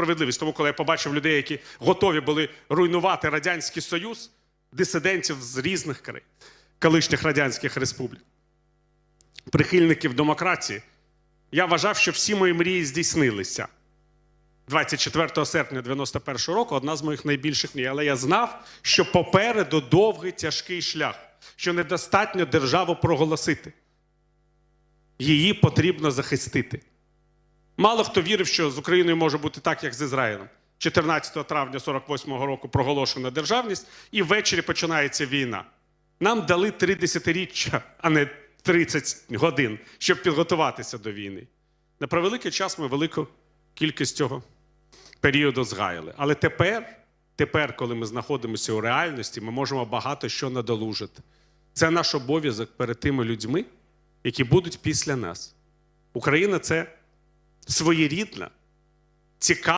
справедливість. Тому, коли я побачив людей, які готові були руйнувати Радянський Союз, дисидентів з різних країн, колишніх радянських республік, прихильників демократії, я вважав, що всі мої мрії здійснилися. 24 серпня 91 року одна з моїх найбільших мрій. Але я знав, що попереду довгий тяжкий шлях, що недостатньо державу проголосити. Її потрібно захистити. Мало хто вірив, що з Україною може бути так, як з Ізраїлем. 14 травня 48-го року проголошена державність, і ввечері починається війна. Нам дали три десятиріччя, а не 30 годин, щоб підготуватися до війни. На превеликий час ми велику кількість цього періоду згаяли. Але тепер, тепер, коли ми знаходимося у реальності, ми можемо багато що надолужити. Це наш обов'язок перед тими людьми, які будуть після нас. Україна це своєрідна, цікава.